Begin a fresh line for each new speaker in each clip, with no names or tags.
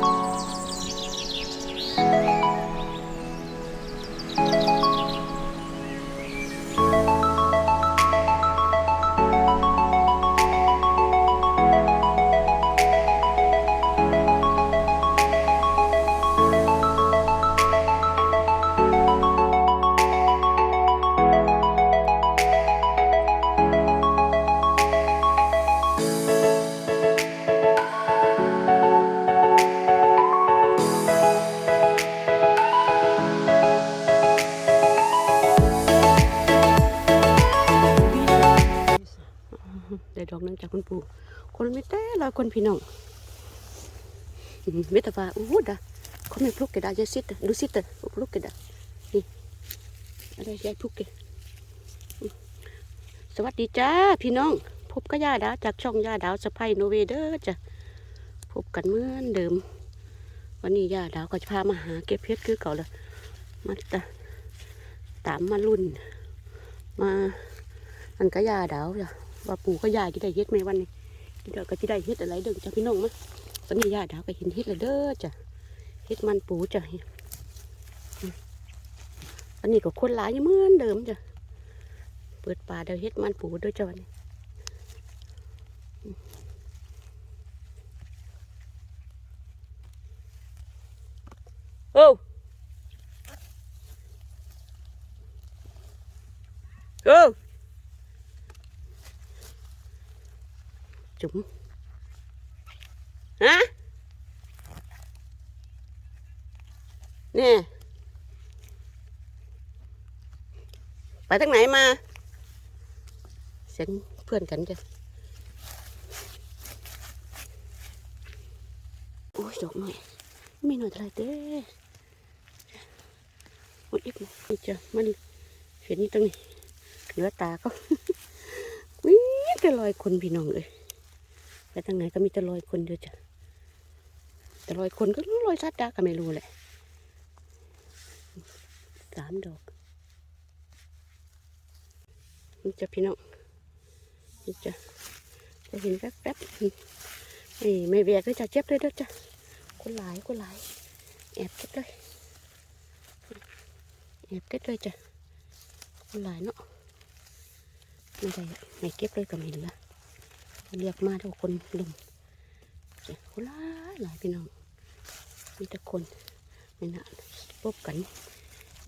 Bye. ได้ดอกนึงจากคุณปู่คนไม่แต่ลอคนพี่น้องเมตาฟ้าโอ้โหดาคนไม่พลุกกระดาษยายซิดดูซิดพลุกกระดาษนี่อะไรยายพลุกกะสวัสดีจ้าพี่น้อง พบกับย่าดาวจากช่องย่าดาวสะพายโนเวเดอร์จ้ะพบกันเหมือนเดิม วันนี้ย่าดาวก็จะพามาหาเก็บเพชรคือเก่าเลยมาตะตามมารุ่น มาอันก็ย่าดาวจ้ะ ว่าปู่ก็ยายจะได้เฮ็ดไหมวันนี้เดี๋ยวก็จะได้เฮ็ดอะไรเด้อจ้ะพี่น้องมะตอนนี้ยาดาวก็เห็นเฮ็ดแล้วเด้อจ้ะเฮ็ดมันปู่จ้ะอันนี้ก็คนหลายเหมือนเดิมจ้ะเปิดป่าเดี๋ยวเฮ็ดมันปู่เด้วยจ้ะวันนี้อืมโอ้โอ้ จุ๋มฮะเนี่ยไปทางไหนมา เสียงเพื่อนกันจ้ะโอ้ยดอกหน่อยไม่หน่อยเท่าไรเด้โอ้ยอีกหน่อยนี่จ้ะมันเห็นนี่ตรงนี้เหลือตาก็วิ่งแต่ลอยคนพี่น้องเอ้ย ไปทางไหนก็มีแต่รอยคนเดียวจ้ะแต่รอยคนก็รอยสัตว์ดาก็ไม่รู้แหละสามดอกนี่จะพี่น้องนี่จะจะเห็นแป๊บๆนี่ไม่แวกเลยจ้ะเจ็บเลยเด้อจ้ะคนหลายคนหลายแอบเก็บเลยแอบเก็บเลยจ้ะคนหลายเนาะไม่ได้ไม่เก็บเลยก็ไม่เห็นละ เรียกมาทุกคนลุมเจ้าลายหลายพี่น้องมีแต่คนไม่น่าพบกัน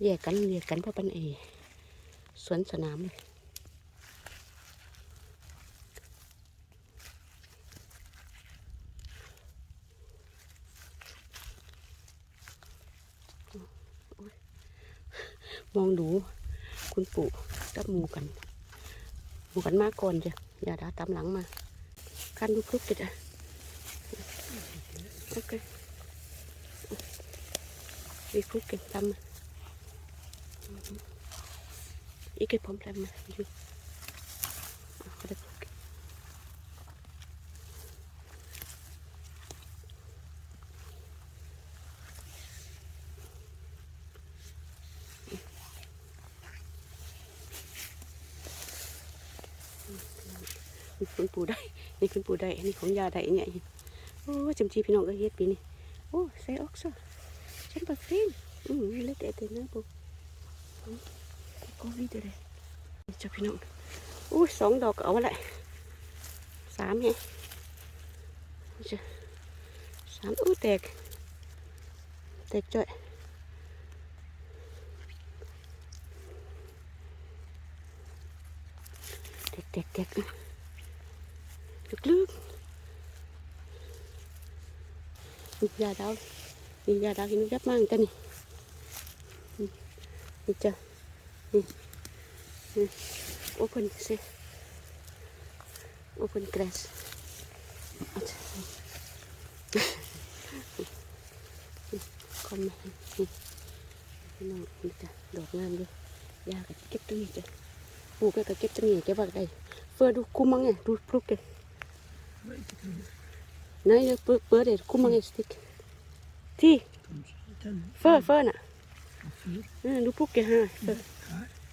แยกกันเรียกกันเพราะเป็นเอสวนสนามเลยโอ้ยมองดูคุณปู่กับหมูกันหมูกันมาก่อนจ้ะอย่าด่าตามหลังมา กันดูคลุกกันจ้ะโอเคอีกคลุกกันตามมาอีกไอ้ผมตามมาอยู่เอาไปคลุกกันนี่คุณปู่ได้ นี่คุณ ปู่ได้อันนี้ของยาได้เนี่ยโอ้จำจีพี่น้องก็เฮ็ดปีนี้โอ้ใส่ออกซะฉันปักเส้นอืมเล็กแต่เต็มนะปู่อืมก็วิดเลยจ้าพี่น้องโอ้สองดอกก็เอาไว้ละสามไงจ้ะสามอู้แตกแตกจ้อยแตกแตกแตก ลึกๆยาดาวนี่ยาดาวกินยับมากกันนี่นี่นี่จ้ะนี่นี่ open say open grass อาจจะคอมเมนต์นี่พี่น้องนี่จ้ะดอกงามด้วยยากับเก็บตรงนี้จ้ะปลูกก็เก็บตรงนี้เก็บไว้ได้เฟื่อดูคุ้มมั้งไงดูพลุกเลย
Nej, jag
börjar det. Kom mange stik. Ti. Før, før
nè.
Du
pukker her.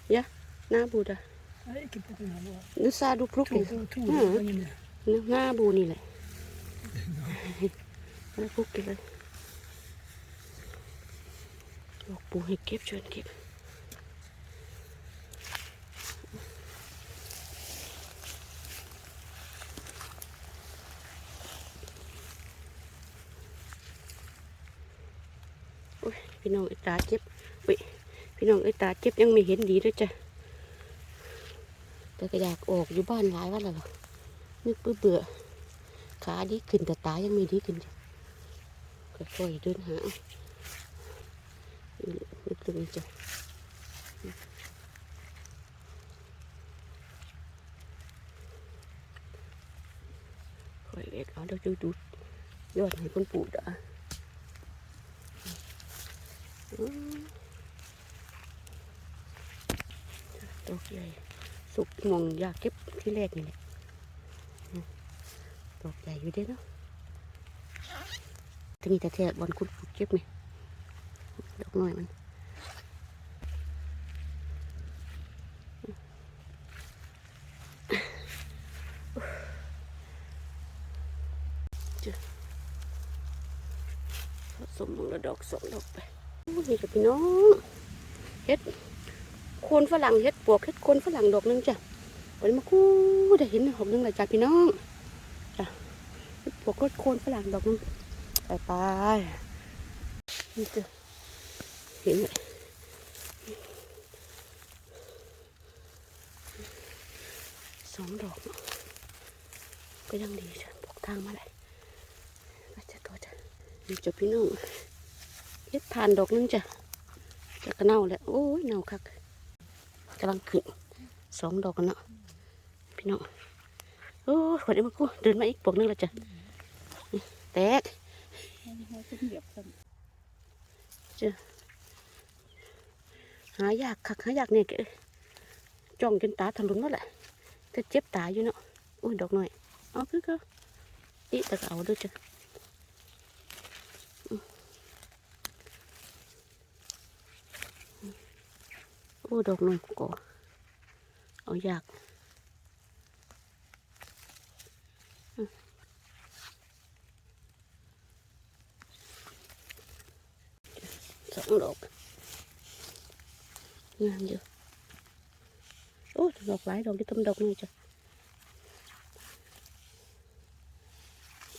Ja, naboer. Nu sa du plukker. Nu nabo ni le. Nu pukker le. บอกปูให้เก็บชวนเก็บ พี่น้องไอ้ตาเจ็บเว้ยพี่น้องไอ้ตาเจ็บยังไม่เห็นดีด้วยจ้ะแต่ก็อยากออกอยู่บ้านหลายวันแล้วหรอนึกเบื่อเบื่อขาดีขึ้นแต่ตายังไม่ดีขึ้นจ้ะค่อยๆเดินหาเอานึกตรงนี้จ้ะค่อยเล็กเอาเดี๋ยวดูดูยอดให้คนปลูกเด้อ อืมดอกใหญ่ สุกมองอยากเก็บที่แรกนี่แหละอืมดอกใหญ่อยู่เด้เนาะทีนี้แต่แท้บอลคุณปลูกเก็บไหมดอกน้อยมันเจ้าผสมลงละดอกสองดอกไป นี่กับพี่น้องเฮ็ดโคนฝรั่งเฮ็ดปวกเฮ็ดโคนฝรั่งดอกหนึงจ้ะวันนี้มาคู่ได้เห็นดอกหนึงเลยจ้ะพี่น้องจ้ะเฮ็ดปวกเฮ็ดโคนฝรั่งดอกหนึงไปไปนี่จ้ะเห็นไหมสองดอก ก็ยังดีจ้ะบอกทางมาเลยมาจ้ะก็จ้ะนี่จ้ะพี่น้อง เฮ็ดทานดอกนึงจ้ะจะกระเน่าแล้วโอ้ยเน่าคักกำลังขึ้นสองดอกกันเนาะพี่น้องโอ้ยขวดนี้มากูเดินมาอีกปวกนึงแล้วจ้ะแตกจ้ะหายากคักหายากเนี่ยแกจ้องจนตาทะลุนหมดแหละแต่เจ็บตาอยู่เนาะโอ้ยดอกหน่อยเอาคือก็อีแต่ก็เอาด้วยจ้ะ โอ้ดอกหน่อยก่อเอาอยากสองดอกงามอยู่โอ้ดอกหลายดอกที่ต้มดอกนี่จ้ะ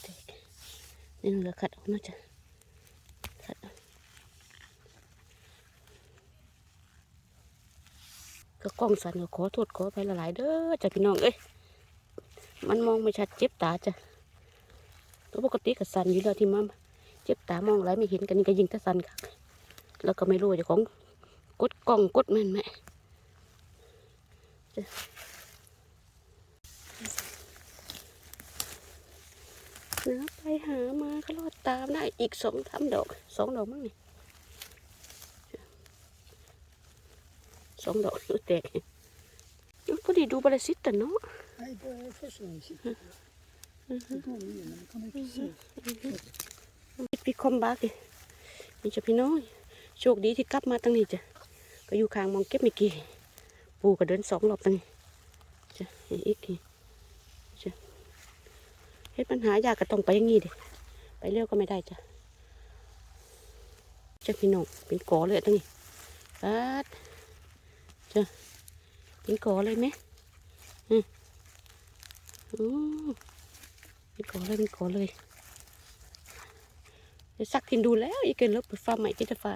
แตกนี่เหลือขัดออกนะจ้ะขัดเอา ก็กล้องสั่นก็ขอโทษขอไปหลายๆเด้อจ้ะพี่น้องเอ้ยมันมองไม่ชัดเจ็บตาจ้ะตัวปกติก็สั่นอยู่แล้วที่มาเจ็บตามองไรไม่เห็นกันนี่ก็ยิงแต่สั่นค่ะแล้วก็ไม่รู้จะของกดกล้องกดแม่นไหมจ้ะนะไปหามาก็รอดตามได้อีกสองสามดอกสองดอกมั้งนี่ สองดอกดูแตกก็ดีดูบริสิทธิ์แต่เนาะพี่คอมบาคือนี่จะพี่น้อยโชคดีที่กลับมาตั้งนี้จ้ะก็อยู่ข้างมองเก็บไม่กี่ปูก็เดินสองรอบตั้งนี้จ้ะอีกทีจ้ะเฮ็ดปัญหายากก็ต้องไปอย่างงี้ดิไปเร็วก็ไม่ได้จ้ะจ้ะพี่น้องเป็นกอเลยตั้งนี้ปัด จ้ะเป็นกอเลยไหมอืมอือเป็นกอเลยเป็นกอเลยเดี๋ยวสักทินดูแล้วอีกเกินลบไปฟ้าใหม่ที่จะฟ้า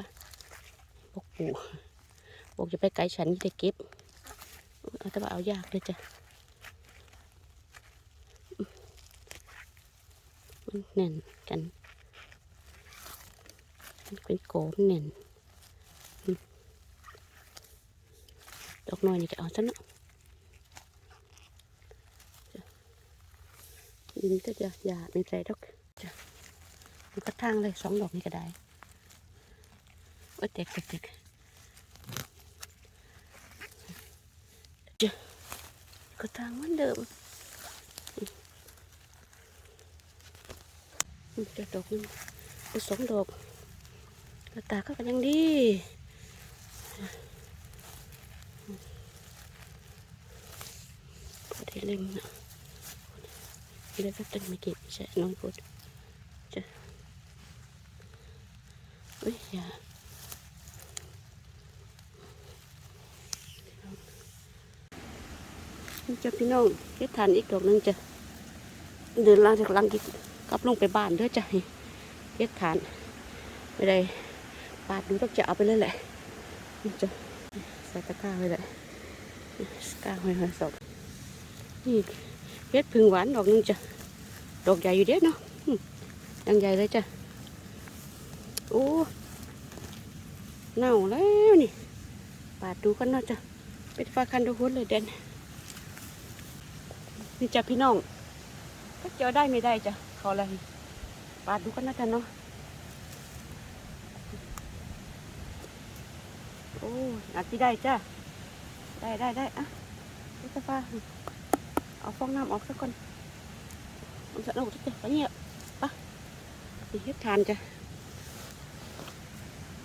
บอกปู่บอกจะไปไกลฉันจะเก็บเอาแต่ว่าเอายากเลยจ้ะมันแน่นกัน เป็นโกมแน่นอืม ดอกน้อยนี่จะเอาซะเนาะจ้ะดินก็จะหยาไม่ใส่ดอกจ้ะมันก็ทางเลยสองดอกนี่ก็ได้ว่าแตกแตกแตกจ้าก็ทางเหมือนเดิมจะดอกนึงสองดอกตาก็ยังดี ลิมนะแล้วก็ตึงมากินใช่น้องพุดจะเฮ้ยอย่าจะพี่น้องเฮ็ดทานอีกดอกนึงจะเดินล่างจากลังกิกลับลงไปบ้านด้อจ้ะเฮ็ดทานไม่ได้ปาดดูต้องจะเอาไปเลยแหละจะใส่ตะกร้าไปเลยตะกร้าไว้หอยสอง นี่เฮ็ดพึ่งหวานดอกนึงจ้ะ ดอกใหญ่อยู่เด้เนาะยังใหญ่เลยจ้ะ โอ้เน่าแล้วนี่ปาดดูกันเนาะจ้ะเป็นฟ้าคันดูหุ่นเลยเด่นนี่จ้ะพี่น้องก็เจอได้ไม่ได้จ้ะเขาอะไรปาดดูกันนะจ๊ะเนาะโอ้อาจจะได้จ้ะได้ได้ได้อะนี่จะฟ้า เอาฟองน้ำออกสักก่อนเอาสักหน่อยจ้ะไปเงี้ยปะนี่เฮ็ดทานจ้ะ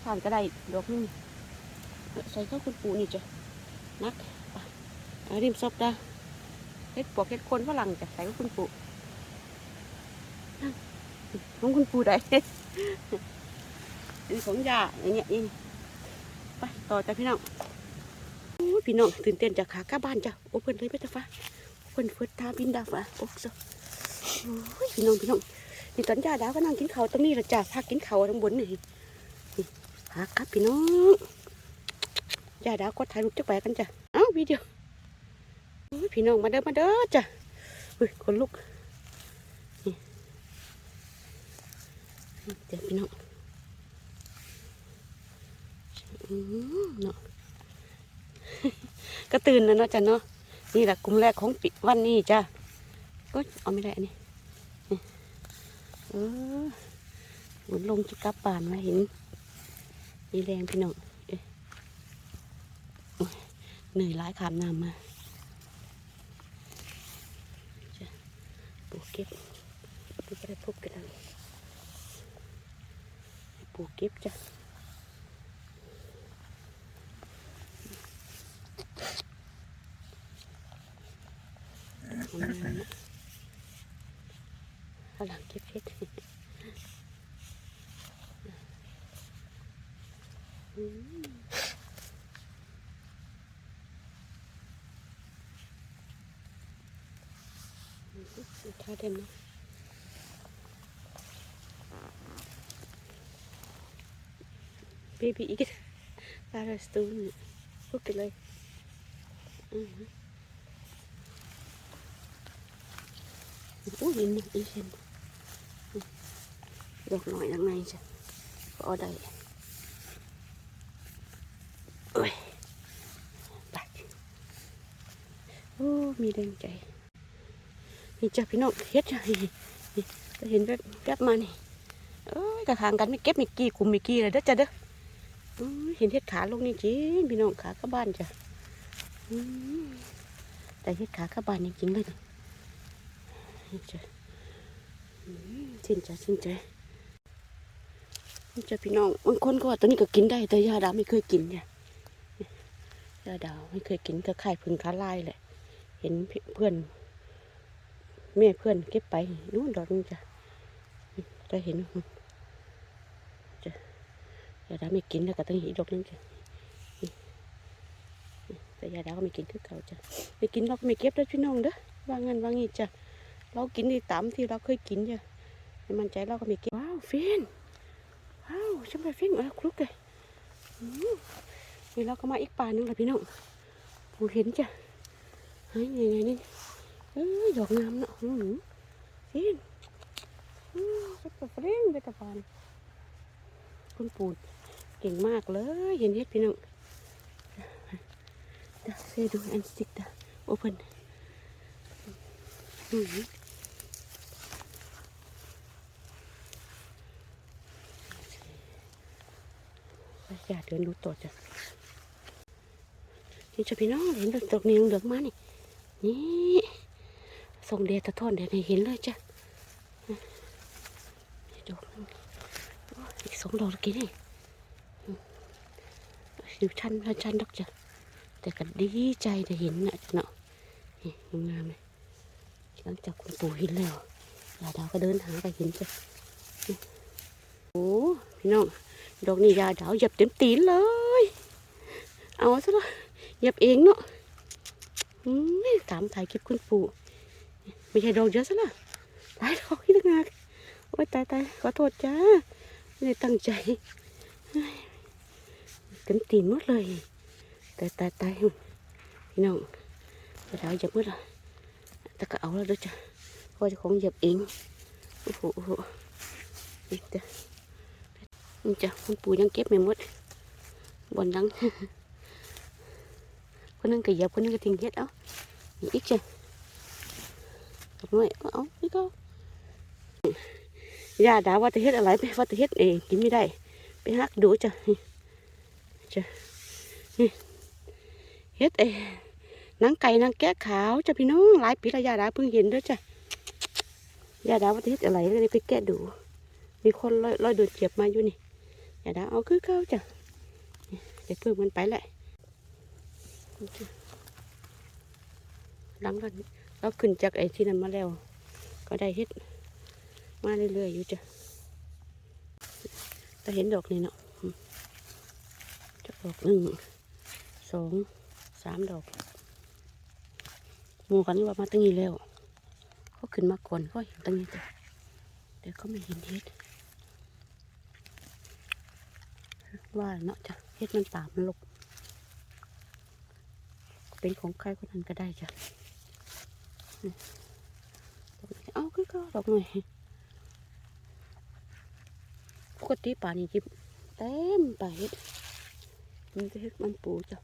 ทานก็ได้ดอกนึงใส่เข้าคุณปู่นี่จ้ะนักเอาริมซบได้เฮ็ดปวกเฮ็ดคนฝรั่งจะใส่กับคุณปู่ของคุณปู่ได้อันนี้ของยาอย่างเงี้ยนี่ไปต่อจ้ะพี่น้องโอ้ยพี่น้องตื่นเต้นจากขากลับบ้านจ้ะโอเพ่นเลยไปตะฟ้า เพิ่นเฟิดตาบินดาฟ้าโอ้โอ้ยพี่น้องพี่น้องนี่ตอนยาดาวก็นั่งกินข้าวตรงนี้ละจ้ะพักกินข้าวทั้งบนนี่พักครับพี่น้องยาดาวก็ถ่ายรูปจักไปกันจ้ะเอ้าวิดีโอพี่น้องมาเด้อมาเด้อจ้ะอุ้ยคนลุกนี่เดี๋ยวพี่น้องอืมเนาะก็ตื่นแล้วเนาะจ้ะเนาะ นี่แหละกลุ่มแรกของปิวันนี้จ้ะก็เอาไม่ได้อันนี่นี่เออหมุนลงจะกลับป่านมาเห็นมีแรงพี่น้องเหนื่อยร้ายขามน้ำมาปลูกเก็บปลูกอะไรพบกันแล้วปลูกเก็บจ้ะ เอามานะเอาหลังเก็บเพชรอืมท่าเต็มเนาะ Baby eat para stone. Look at like. Uh -huh. อุ้ โอ้ยนี่อีเห็นดอกหน่อยข้างในจ้ะก็เอาได้โอ้ยไปโอ้มีแรงใจนี่จ้ะพี่น้องเฮ็ดจ้ะนี่เห็นแบบแบบมานี่เอ้ยกระทางกันไม่เก็บไม่กี่คุมไม่กี่เลยเด้อจ้ะเด้อเห็นเห็ดขาลงนี่จริงพี่น้องขาข้าบ้านจ้ะแต่เห็ดขาข้าบ้านจริงๆเลย จ้ะอื้อชินใจชินใจจ้ะพี่น้องบางคนก็ว่าตัวนี้ก็กินได้แต่ยาดาวไม่เคยกินจ้ะยยาดาวไม่เคยกินก็ไข่พึ่งขาลายแหละ เห็นเพื่อนแม่เพื่อนเก็บไปนู่นดอกนึงจ้ะจะเห็นยาดาไม่กินแล้วก็ต้องหีดอกนึงจ้ะแต่ยาดาก็ไม่กินคือเก่าจ้ะไม่กินเราก็ไม่เก็บด้วยพี่น้องเด้อว่างั้นว่างี้จ้ะ เรากินที่ตามที่เราเคยกินจ้ะให้มันใจเราก็ม่เก็บว้าวฟินว้าวฉันไปฟินเอาคลุกเลยนี่เราก็มาอีกป่าหนึงละพี่น้องผูเห็นจ้ะเฮ้ยนี่นี่นี่เอ้ยดอกงามเนาะอืมฟินสักกระเฟรนไปตะฟานคุณปู่เก่งมากเลยเห็นเห็ดพี่น้องเดี๋ยวเซดูแอนสติกเดโอเพนอ อย่าเดินดูต่อจ้ะนี่จะพี่น้องเห็นดอกนี้เหลืองมานี่นี่ส่งเดชตะทอนเดชให้เห็นเลยจ้ะนี่ดอกนึงอีกสองดอกกี้นี่อยู่ชั้นละชั้นดอกจ้ะแต่ก็ดีใจได้เห็นนะจ้ะเนาะนี่งามเลยหลังจากคุณปู่เห็นแล้วยาดาวก็เดินหาไปเห็นจ้ะโอ้พี่น้อง ดอกนี้ยาดาวหยียบเต็มตีนเลย เอาซะละหยียบเองเนาะอืมตามถ่ายคลิปคุณปู่ไม่ใช่ดอกเยอะซะละหลายดอกที่ต่างหากโอ้ยตายตายขอโทษจ้าไม่ได้ตั้งใจเต็มตีนหมดเลยตายตายตายพี่น้องกระดาษจะมืดละแต่ก็เอาแล้วเด้วยจ้ะเพราจะของหยียบเองโอ้โหโอ้โหนี่ นี่จ้ะคุณปู่ยังเก็บไม่หมดบอนหลังคนนึงก็เหยียบคนนึงก็ทิ้งเฮ็ดเอานี่อีกจ้ะกับน้อยเอาเอานี่ก็ยาดาว่าจะเฮ็ดอะไรไปว่าจะเฮ็ดเองกินไม่ได้ ไปหักดูจ้ะจ้ะนี่เฮ็ดเองนางไก่นางแก้ขาวจ้ะพี่น้องหลายปีแล้วยาดาเพิ่งเห็นด้วยจ้ะยาดาว่าจะเฮ็ดอะไรเลยไปแกะดู มีคนลอยลอยเดินเจ็บมาอยู่นี่ อย่าดาเอาคือเข้าจ้ะเดี๋ยวเพิ่มมันไปแหละหลังกันเราขึ้นจากไอ้ที่นั่นมาแล้ว ก็ได้เฮ็ดมาเรื่อยๆอยู่จ้ะแต่เห็นดอกนี่เนาะจะดอกหนึ่งสองสามดอกหมูกันว่ามาตั้งนี้แล้วเขาขึ้นมาก่อนก็เห็นตั้งนี้จ้ะแต่เขาไม่เห็นเฮ็ด ว่าเนาะจ้ะเฮ็ดมันป่ามันลกเป็นของใครคนนั้นก็ได้จ้ะเอาคือก็ดอกหน่อยปกติป่านี่จิบเต็มป่าเฮ็ดมันจะเฮ็ดมันปูจ้ะ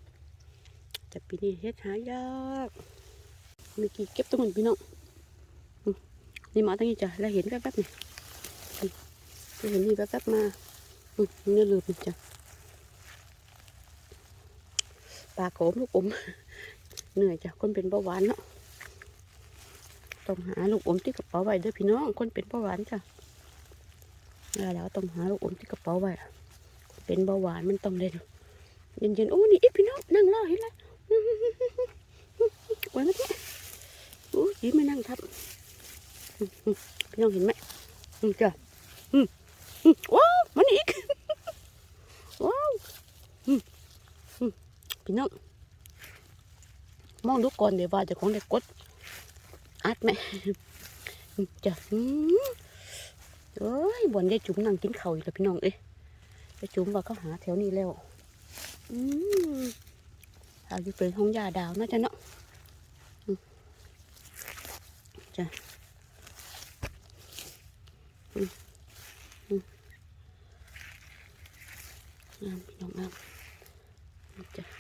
แต่ปีนี้เฮ็ดหายากมีกี่เก็บตรงนั้นพี่น้องนี่มาตั้งนี้จ้ะแล้วเห็นแป๊บๆนี่อืมแล้วเห็นนี่แป๊บๆมาอืมนี่ลืมจ้ะ ปลาโขมลูกอม เหนื่อยจ้ะคนเป็นเบาหวานเนาะต้องหาลูกอมที่กระเป๋าไว้เด้อพี่น้องคนเป็นเบาหวานจ้ะแล้วต้องหาลูกอมที่กระเป๋าไว้เป็นเบาหวานมันต้องได้เย็นๆโอ้นี่อีพี่น้องนั่งรอเห็นไหมโอ้ยมาเนี่โอ้ยิ้มไม่นั่งทับพี่น้องเห็นไหมจ้ะอืมอืมว้าวมันอีก ว้าวอืมอืม พี่น้องมองดูก่อนเดี๋ยวว่าจะของได้กกดอัดไหมจะเอ้ยบ่นยายจุ๋มนั่งกินข้าวอยู่แล้วพี่น้องเอ้ยยายจุ๋มว่าเขาหาแถวนี้แล้วอืมเอาอยู่เป็นห้องยาดาวเนาะจ้ะเนาะจ้ะอืมอืมงามพี่น้องงามจ้ะ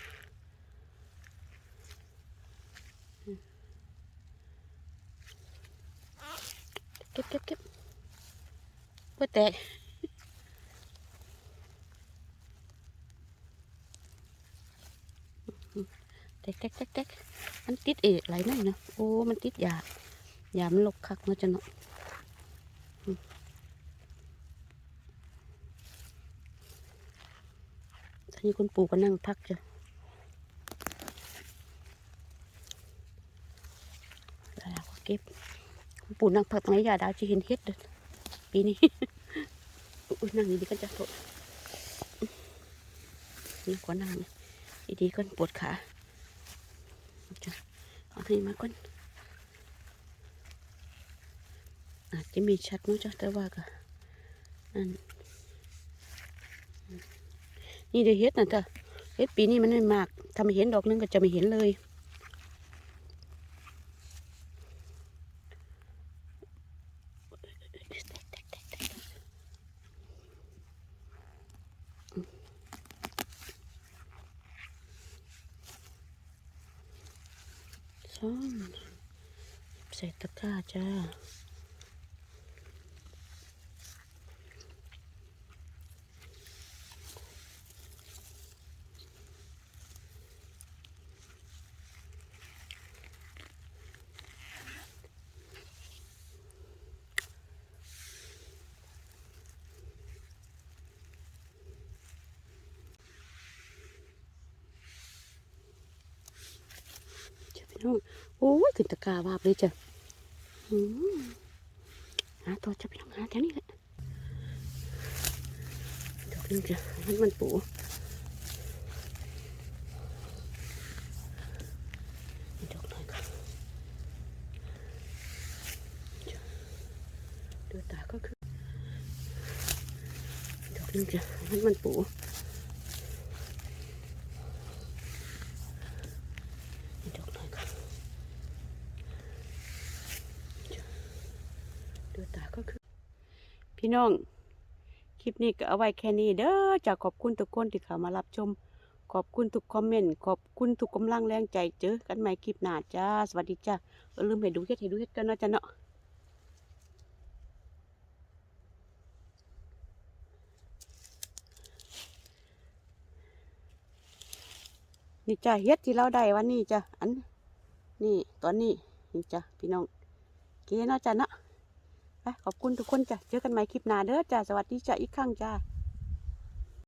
ก็บเก็บเก็บเพื่อแตกแตกแตกแตกแตกมันติดเอกไหลหน่อยนะโอ้ มันติดยายามันหลกคักเนาจะเนาะอืมทีนี้คุณปู่ก็นั่งพักจ้ะแล้วก็เก็บ ปูนั่งพักไหนยาดาวจะเห็นเฮ็ดเด้อปีนี้อุ้ยนั่งดีๆก็จะโทษนี่ขอนั่งดีๆก่อนปวดขาจะเอาที่มาก่อนอาจจะมีชัดมั้งจ้ะแต่ว่าก็นั่นนี่เดี๋ยวเฮ็ดนะจ้ะเฮ็ดปีนี้มันไม่มากถ้าไม่เห็นดอกนึงก็จะไม่เห็นเลย พี่น้โอ้ยขึ้นตะกาวาบเลยจ้ะหาตัวจะไปร้องหาแค่นี้แหละดอกนี้จ้ะมันมันปูดอกหน่อยค่ะดูตาก็คือดอกนี้จ้ะมันมันปู ดูตาก็คือ พี่น้อง คลิปนี้ก็เอาไว้แค่นี้เด้อจะขอบคุณทุกคนที่เข้ามารับชม ขอบคุณทุกคอมเมนต์ ขอบคุณทุกกำลังแรงใจเจอกันใหม่คลิปหน้าจ้า สวัสดีจ้าอย่าลืมให้ดูเฮ็ดให้ดูเฮ็ดกันนะจ้ะเนาะนี่จ้ะเฮ็ดที่เราได้วันนี้จ้ะอัน นี่ตอนนี้นี่จ้ะพี่น้องโอเคเนะจ้ะเนาะ ขอบคุณทุกคนจ้ะ เจอกันใหม่คลิปหน้าเด้อจ้ะ สวัสดีจ้ะอีกครั้งจ้า